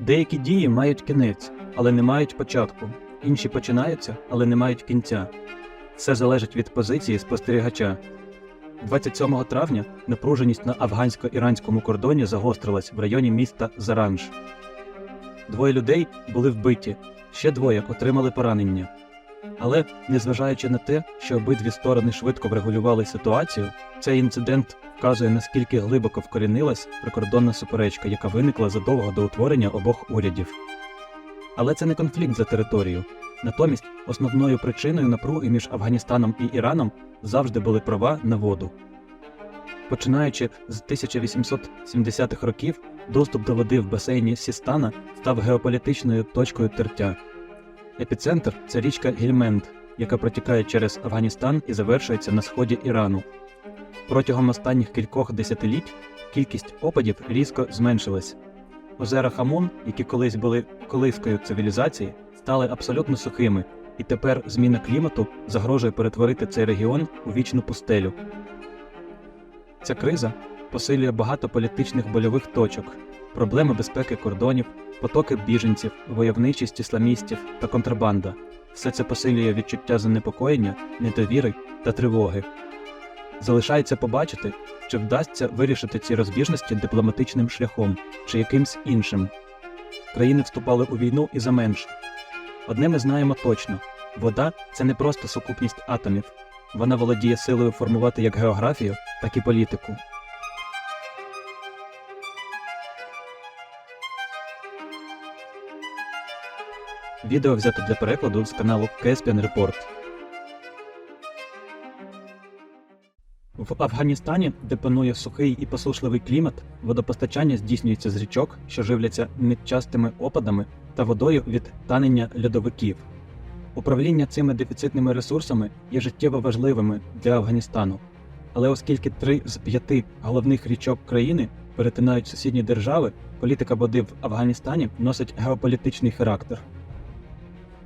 Деякі дії мають кінець, але не мають початку. Інші починаються, але не мають кінця. Все залежить від позиції спостерігача. 27 травня напруженість на афгансько-іранському кордоні загострилась в районі міста Заранж. Двоє людей були вбиті, ще двоє отримали поранення. Але, незважаючи на те, що обидві сторони швидко врегулювали ситуацію, цей інцидент вказує, наскільки глибоко вкорінилась прикордонна суперечка, яка виникла задовго до утворення обох урядів. Але це не конфлікт за територію. Натомість основною причиною напруги між Афганістаном і Іраном завжди були права на воду. Починаючи з 1870-х років, доступ до води в басейні Сістана став геополітичною точкою тертя. Епіцентр це річка Гільменд, яка протікає через Афганістан і завершується на сході Ірану. Протягом останніх кількох десятиліть кількість опадів різко зменшилась. Озера Хамун, які колись були колискою цивілізації, стали абсолютно сухими, і тепер зміна клімату загрожує перетворити цей регіон у вічну пустелю. Ця криза посилює багато політичних больових точок, проблеми безпеки кордонів, потоки біженців, войовничість ісламістів та контрабанда. Все це посилює відчуття занепокоєння, недовіри та тривоги. Залишається побачити, чи вдасться вирішити ці розбіжності дипломатичним шляхом чи якимсь іншим. Країни вступали у війну і за менше. Одне ми знаємо точно: вода це не просто сукупність атомів, вона володіє силою формувати як географію, так і політику. Відео взято для перекладу з каналу Caspian Report. В Афганістані, де панує сухий і посушливий клімат, водопостачання здійснюється з річок, що живляться нечастими опадами та водою від танення льодовиків. Управління цими дефіцитними ресурсами є життєво важливими для Афганістану. Але оскільки три з п'яти головних річок країни перетинають сусідні держави, політика води в Афганістані носить геополітичний характер.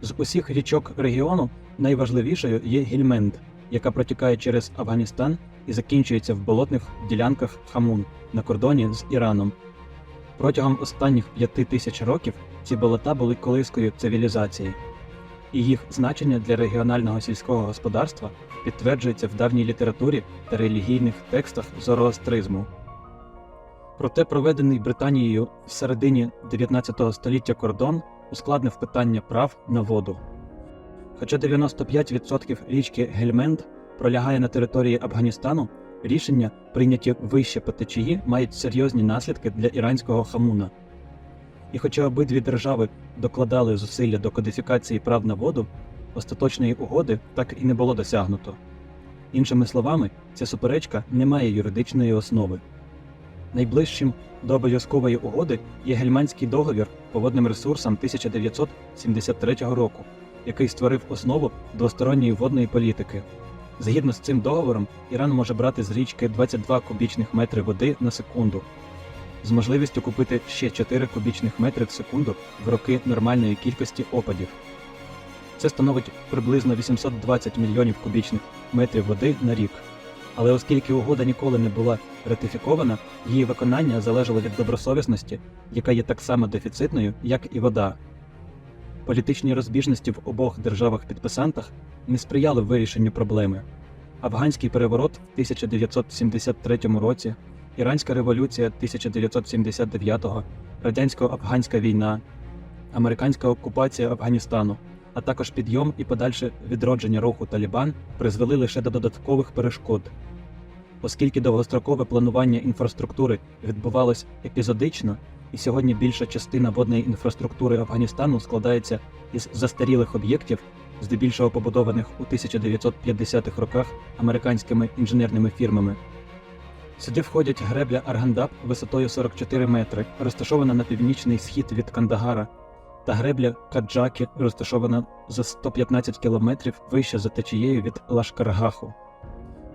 З усіх річок регіону найважливішою є Гільменд, яка протікає через Афганістан і закінчується в болотних ділянках Хамун на кордоні з Іраном. Протягом останніх п'яти тисяч років ці болота були колискою цивілізації, і їх значення для регіонального сільського господарства підтверджується в давній літературі та релігійних текстах зороастризму. Проте проведений Британією в середині 19 століття кордон ускладнив питання прав на воду. Хоча 95% річки Гельменд пролягає на території Афганістану, рішення, прийняті вище по течії, мають серйозні наслідки для іранського хамуна. І хоча обидві держави докладали зусилля до кодифікації прав на воду, остаточної угоди так і не було досягнуто. Іншими словами, ця суперечка не має юридичної основи. Найближчим до обов'язкової угоди є Гельманський договір по водним ресурсам 1973 року, який створив основу двосторонньої водної політики. Згідно з цим договором, Іран може брати з річки 22 кубічних метри води на секунду, з можливістю купити ще 4 кубічних метри в секунду в роки нормальної кількості опадів. Це становить приблизно 820 мільйонів кубічних метрів води на рік. Але оскільки угода ніколи не була ратифікована, її виконання залежало від добросовісності, яка є так само дефіцитною, як і вода. Політичні розбіжності в обох державах-підписантах не сприяли вирішенню проблеми. Афганський переворот в 1973 році, Іранська революція 1979-го, радянсько-афганська війна, американська окупація Афганістану, а також підйом і подальше відродження руху Талібан призвели лише до додаткових перешкод. Оскільки довгострокове планування інфраструктури відбувалось епізодично, і сьогодні більша частина водної інфраструктури Афганістану складається із застарілих об'єктів, здебільшого побудованих у 1950-х роках американськими інженерними фірмами. Сюди входять гребля Аргандаб висотою 44 метри, розташована на північний схід від Кандагара, та гребля Каджакі, розташована за 115 кілометрів вище за течією від Лашкаргаху.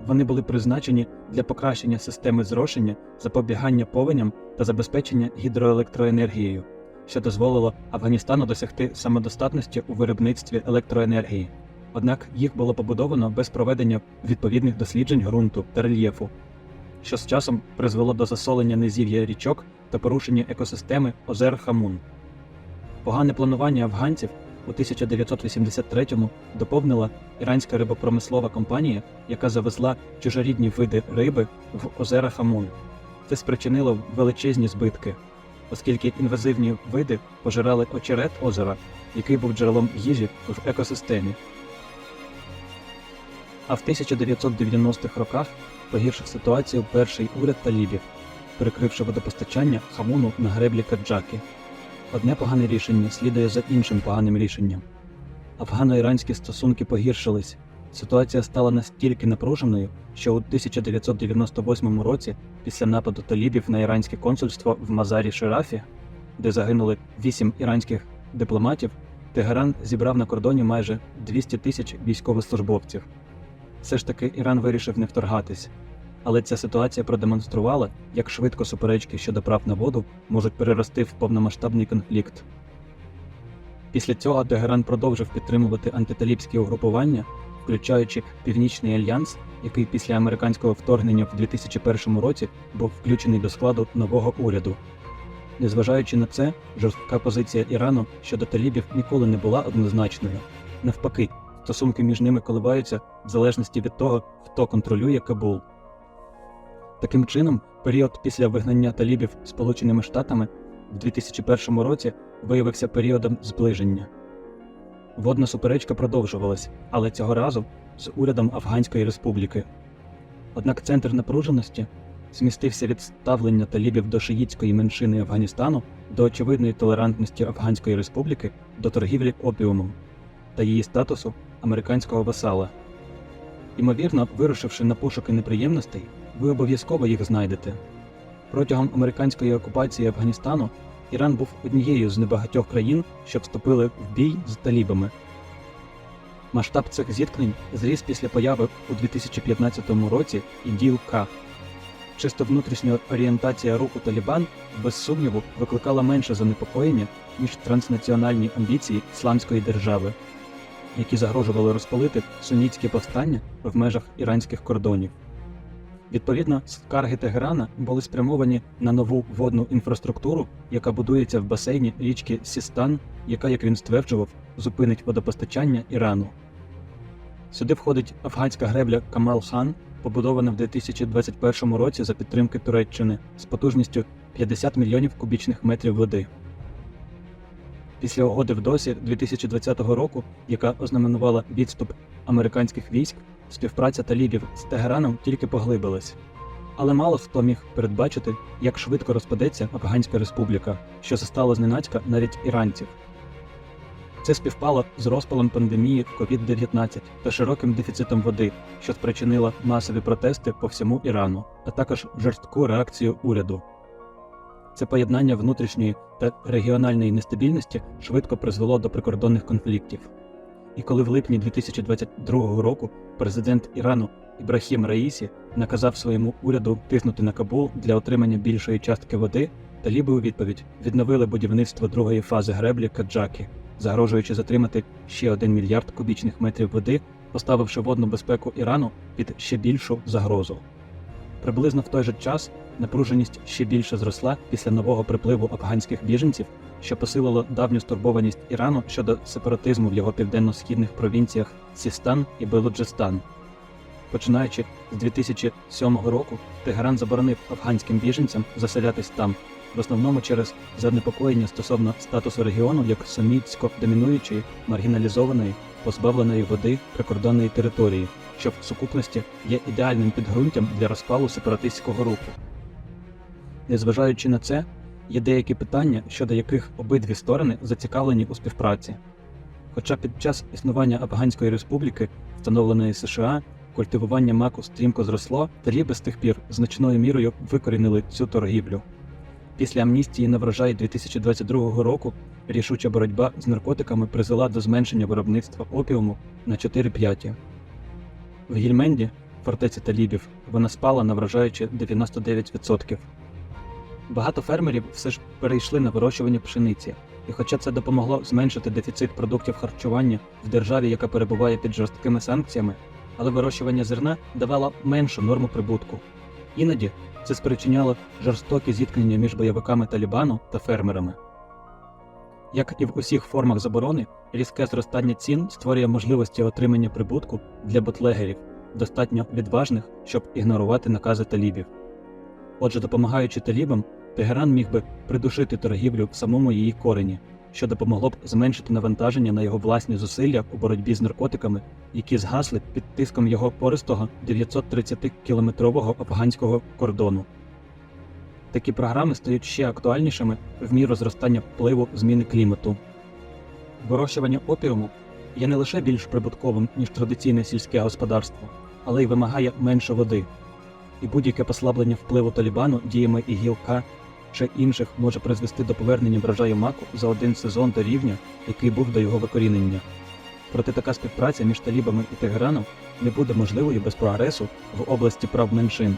Вони були призначені для покращення системи зрошення, запобігання повеням та забезпечення гідроелектроенергією, що дозволило Афганістану досягти самодостатності у виробництві електроенергії. Однак їх було побудовано без проведення відповідних досліджень ґрунту та рельєфу, що з часом призвело до засолення низів'я річок та порушення екосистеми озер Хамун. Погане планування афганців у 1983-му доповнила іранська рибопромислова компанія, яка завезла чужорідні види риби в озера Хамун. Це спричинило величезні збитки, оскільки інвазивні види пожирали очерет озера, який був джерелом їжі в екосистемі. А в 1990-х роках погіршив ситуацію перший уряд талібів, перекривши водопостачання Хамуну на греблі Каджаки. Одне погане рішення слідує за іншим поганим рішенням. Афгано-іранські стосунки погіршились. Ситуація стала настільки напруженою, що у 1998 році, після нападу талібів на іранське консульство в Мазарі Шерафі, де загинули вісім іранських дипломатів, Тегеран зібрав на кордоні майже 200 тисяч військовослужбовців. Все ж таки Іран вирішив не вторгатись. Але ця ситуація продемонструвала, як швидко суперечки щодо прав на воду можуть перерости в повномасштабний конфлікт. Після цього Тегеран продовжив підтримувати антиталібські угрупування, включаючи Північний альянс, який після американського вторгнення в 2001 році був включений до складу нового уряду. Незважаючи на це, жорстка позиція Ірану щодо талібів ніколи не була однозначною. Навпаки, стосунки між ними коливаються в залежності від того, хто контролює Кабул. Таким чином, період після вигнання талібів Сполученими Штатами в 2001 році виявився періодом зближення. Водна суперечка продовжувалась, але цього разу з урядом Афганської Республіки. Однак центр напруженості змістився від ставлення талібів до шиїтської меншини Афганістану до очевидної толерантності Афганської Республіки до торгівлі опіумом та її статусу американського васала. Ймовірно, вирушивши на пошуки неприємностей, ви обов'язково їх знайдете. Протягом американської окупації Афганістану Іран був однією з небагатьох країн, що вступили в бій з талібами. Масштаб цих зіткнень зріс після появи у 2015 році іділ К. Чисто внутрішня орієнтація руху Талібан, без сумніву, викликала менше занепокоєння, ніж транснаціональні амбіції Ісламської держави, які загрожували розпалити сунітське повстання в межах іранських кордонів. Відповідно, скарги Тегерана були спрямовані на нову водну інфраструктуру, яка будується в басейні річки Сістан, яка, як він стверджував, зупинить водопостачання Ірану. Сюди входить афганська гребля Камал Хан, побудована в 2021 році за підтримки Туреччини з потужністю 50 мільйонів кубічних метрів води. Після угоди в Досі 2020 року, яка ознаменувала відступ американських військ, співпраця талібів з Тегераном тільки поглибилась. Але мало хто міг передбачити, як швидко розпадеться Афганська республіка, що застало зненацька навіть іранців. Це співпало з розпалом пандемії COVID-19 та широким дефіцитом води, що спричинило масові протести по всьому Ірану, а також жорстку реакцію уряду. Це поєднання внутрішньої та регіональної нестабільності швидко призвело до прикордонних конфліктів. І коли в липні 2022 року президент Ірану Ібрахім Раїсі наказав своєму уряду тиснути на Кабул для отримання більшої частки води, таліби у відповідь відновили будівництво другої фази греблі Каджаки, загрожуючи затримати ще 1 мільярд кубічних метрів води, поставивши водну безпеку Ірану під ще більшу загрозу. Приблизно в той же час напруженість ще більше зросла після нового припливу афганських біженців, що посилило давню стурбованість Ірану щодо сепаратизму в його південно-східних провінціях Сістан і Белуджистан. Починаючи з 2007 року, Тегеран заборонив афганським біженцям заселятись там, в основному через занепокоєння стосовно статусу регіону як сумітсько домінуючої, маргіналізованої, позбавленої води прикордонної території, що в сукупності є ідеальним підґрунтям для розпалу сепаратистського руху. Незважаючи на це, є деякі питання, щодо яких обидві сторони зацікавлені у співпраці. Хоча під час існування Афганської республіки, встановленої США, культивування маку стрімко зросло, таліби з тих пір значною мірою викорінили цю торгівлю. Після амністії на врожай 2022 року рішуча боротьба з наркотиками призвела до зменшення виробництва опіуму на 4 п'яті. В Гільменді, фортеці талібів, вона спала на вражаючи 99%. Багато фермерів все ж перейшли на вирощування пшениці, і хоча це допомогло зменшити дефіцит продуктів харчування в державі, яка перебуває під жорсткими санкціями, але вирощування зерна давало меншу норму прибутку. Іноді це спричиняло жорстокі зіткнення між бойовиками Талібану та фермерами. Як і в усіх формах заборони, різке зростання цін створює можливості отримання прибутку для бутлегерів, достатньо відважних, щоб ігнорувати накази талібів. Отже, допомагаючи талібам, Тегеран міг би придушити торгівлю в самому її корені, що допомогло б зменшити навантаження на його власні зусилля у боротьбі з наркотиками, які згасли під тиском його пористого 930-кілометрового афганського кордону. Такі програми стають ще актуальнішими в міру зростання впливу зміни клімату. Вирощування опіуму є не лише більш прибутковим, ніж традиційне сільське господарство, але й вимагає менше води. І будь-яке послаблення впливу Талібану діями ІГІЛ-К чи інших може призвести до повернення врожаю маку за один сезон до рівня, який був до його викорінення. Проте така співпраця між Талібами і Тегераном не буде можливою без прогресу в області прав меншин.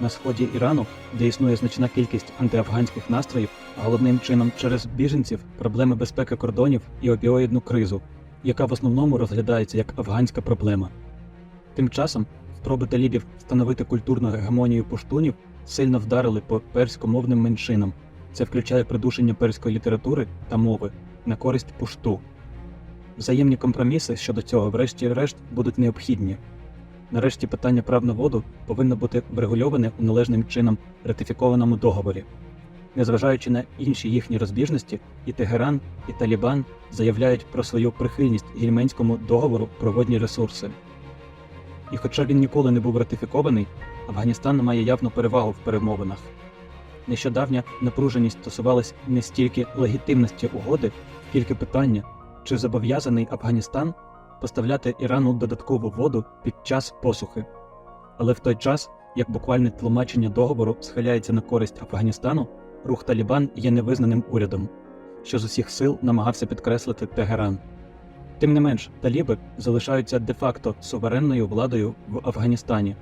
На сході Ірану, де існує значна кількість антиафганських настроїв, головним чином через біженців, проблеми безпеки кордонів і опіоїдну кризу, яка в основному розглядається як афганська проблема. Тим часом спроби талібів встановити культурну гегемонію пуштунів сильно вдарили по перськомовним меншинам. Це включає придушення перської літератури та мови на користь пушту. Взаємні компроміси щодо цього, врешті-решт, будуть необхідні. Нарешті питання прав на воду повинно бути врегульоване у належним чином ратифікованому договорі. Незважаючи на інші їхні розбіжності, і Тегеран, і Талібан заявляють про свою прихильність гільменському договору про водні ресурси. І хоча він ніколи не був ратифікований, Афганістан має явну перевагу в перемовинах. Нещодавня напруженість стосувалась не стільки легітимності угоди, скільки питання, чи зобов'язаний Афганістан поставляти Ірану додаткову воду під час посухи. Але в той час, як буквальне тлумачення договору схиляється на користь Афганістану, рух Талібан є невизнаним урядом, що з усіх сил намагався підкреслити Тегеран. Тим не менш, таліби залишаються де-факто суверенною владою в Афганістані,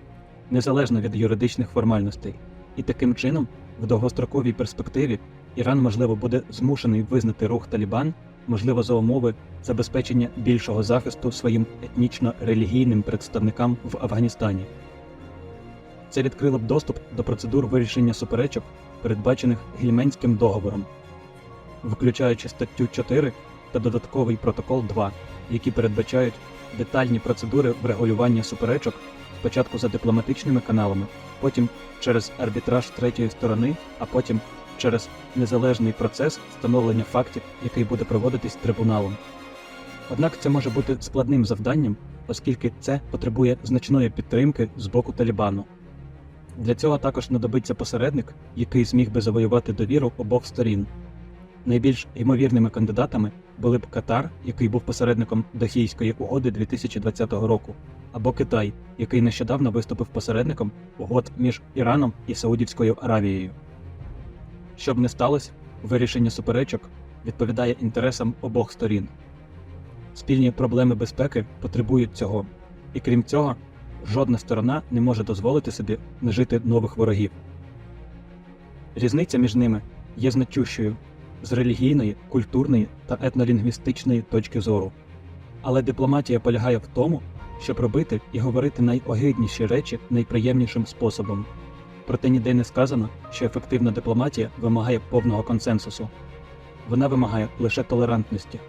незалежно від юридичних формальностей, і таким чином, в довгостроковій перспективі, Іран, можливо, буде змушений визнати рух Талібан, можливо, за умови забезпечення більшого захисту своїм етнічно-релігійним представникам в Афганістані. Це відкрило б доступ до процедур вирішення суперечок, передбачених Гільменським договором, включаючи статтю 4 та додатковий протокол 2, які передбачають детальні процедури врегулювання суперечок спочатку за дипломатичними каналами, потім через арбітраж третьої сторони, а потім через незалежний процес встановлення фактів, який буде проводитись трибуналом. Однак це може бути складним завданням, оскільки це потребує значної підтримки з боку Талібану. Для цього також знадобиться посередник, який зміг би завоювати довіру обох сторін. Найбільш ймовірними кандидатами були б Катар, який був посередником Дахійської угоди 2020 року, або Китай, який нещодавно виступив посередником угод між Іраном і Саудівською Аравією. Щоб не сталося, вирішення суперечок відповідає інтересам обох сторін. Спільні проблеми безпеки потребують цього, і крім цього, жодна сторона не може дозволити собі нажити нових ворогів. Різниця між ними є значущою з релігійної, культурної та етнолінгвістичної точки зору. Але дипломатія полягає в тому, щоб робити і говорити найогидніші речі найприємнішим способом. Проте ніде не сказано, що ефективна дипломатія вимагає повного консенсусу. Вона вимагає лише толерантності.